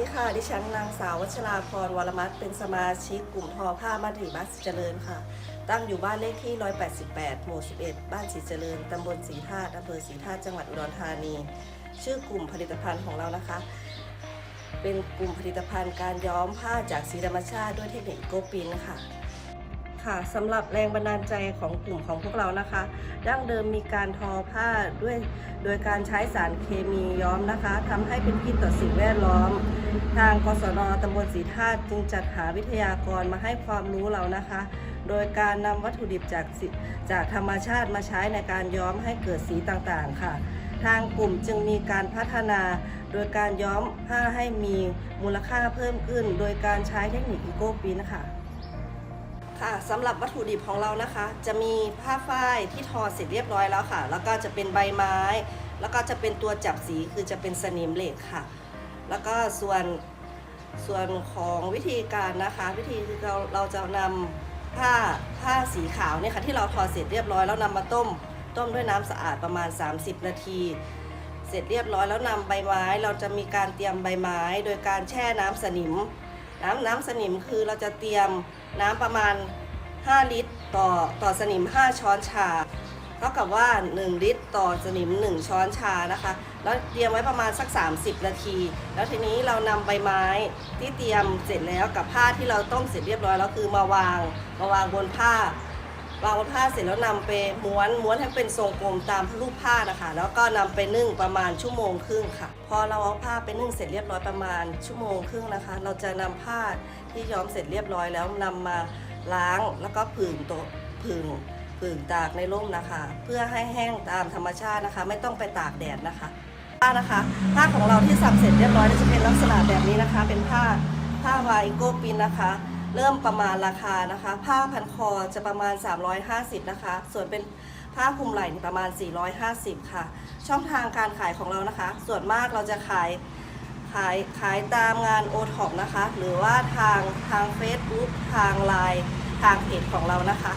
ดีค่ะ ดิฉันนางสาววัชราพรวรมัตเป็นสมาชิกกลุ่มทอผ้ามัดรีบัสเจริญค่ะ ตั้งอยู่บ้านเลขที่ 188 หมู่ 11 บ้านศรีเจริญ ตำบลศรีธาตุอำเภอศรีธาตุจังหวัดอุดรธานี ชื่อกลุ่มผลิตภัณฑ์ของเรานะคะ เป็นกลุ่มผลิตภัณฑ์การย้อมผ้าจากสีธรรมชาติด้วยเทคนิคโกปินค่ะ ค่ะสำหรับแรงบันดาลใจของกลุ่มของพวกเรานะคะ ดั้งเดิมมีการทอผ้าด้วย โดยการใช้สารเคมีย้อมนะคะทำให้เป็นพิษต่อสิ่งแวดล้อม ทางกศนตำบลศรีธาตุจึงจัดหาวิทยากรมาให้ความรู้เรานะคะ โดยการนำวัตถุดิบจากจากธรรมชาติมาใช้ในการย้อมให้เกิดสีต่างๆ ค่ะทางกลุ่มจึงมีการพัฒนา โดยการย้อมผ้าให้มีมูลค่าเพิ่มขึ้น โดยการใช้เทคนิคอีโกปินค่ะ ค่ะสำหรับวัตถุดิบของเรานะคะ จะมีผ้าฝ้ายที่ทอเสร็จเรียบร้อยแล้วค่ะ แล้วก็จะเป็นใบไม้ แล้วก็จะเป็นตัวจับสีคือจะเป็นสนิมเหล็กค่ะ แล้วก็ส่วนส่วนของวิธีการนะคะ วิธีคือเราเราจะนำผ้าผ้าสีขาวเนี่ยค่ะที่เราทอเสร็จเรียบร้อยแล้วนำมาต้ม ต้มด้วยน้ำสะอาดประมาณ 30 นาที เสร็จเรียบร้อยแล้วนำใบไม้ เราจะมีการเตรียมใบไม้ โดยการแช่น้ำสนิม น้ำน้ำสนิมคือเราจะเตรียมน้ำประมาณ 5 ลิตร ต่อต่อสนิม 5 ช้อนชา เท่ากับว่า 1 ลิตร ต่อสนิม 1 ช้อนชานะคะ แล้วเตรียมไว้ประมาณสัก 30 นาที แล้วทีนี้เรานำใบไม้ที่เตรียมเสร็จแล้วกับผ้าที่เราต้มเสร็จเรียบร้อยแล้วคือมาวางมาวางบนผ้า วางบนผ้าเสร็จแล้วนำไปม้วนม้วนให้เป็นทรงกลมตามรูปผ้านะคะ แล้วก็นำไปนึ่งประมาณชั่วโมงครึ่งค่ะ พอเราเอาผ้าไปนึ่งเสร็จเรียบร้อยประมาณชั่วโมงครึ่งนะคะ เราจะนำผ้าที่ย้อมเสร็จเรียบร้อยแล้วนำมาล้างแล้วก็ผึ่งตัวผึ่งผึ่งตากในร่มนะคะ เพื่อให้แห้งตามธรรมชาตินะคะ ไม่ต้องไปตากแดดนะคะผ้านะคะผ้าของเราที่สับเสร็จเรียบร้อยจะเป็นลักษณะแบบนี้นะคะ เป็นผ้าผ้าวายโกปินนะคะ เริ่มประมาณราคานะคะ ผ้าพันคอจะประมาณ 350 นะคะ ส่วนเป็นผ้าคลุมไหล่ประมาณ 450 ค่ะ ช่องทางการขายของเรานะคะ ส่วนมากเราจะขายขายขายตามงานโอท็อปนะคะ หรือว่าทางทาง Facebook ทางไลน์ทางเพจของเรานะคะ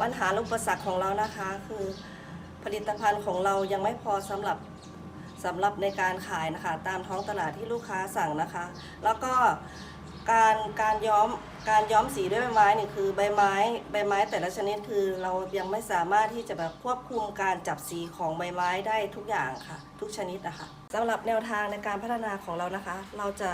ปัญหาและอุปสรรคของเรานะคะ คือผลิตภัณฑ์ของเรายังไม่พอสำหรับสำหรับในการขายนะคะ ตามท้องตลาดที่ลูกค้าสั่งนะคะ แล้วก็ การการย้อมการย้อมสีด้วยใบไม้นี่คือใบไม้ใบไม้แต่ละชนิดคือเรายังไม่สามารถที่จะแบบควบคุมการจับสีของใบไม้ได้ทุกอย่างค่ะ ทุกชนิดนะคะสำหรับแนวทางในการพัฒนาของเรานะคะ เราจะ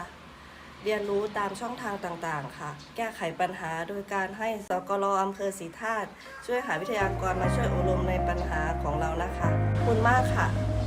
เรียนรู้ตามช่องทางต่างๆ ค่ะ แก้ไขปัญหาโดยการให้สกลอำเภอศรีธาตุช่วยหาวิทยากรมาช่วยอบรมในปัญหาของเรานะคะขอบคุณมากค่ะ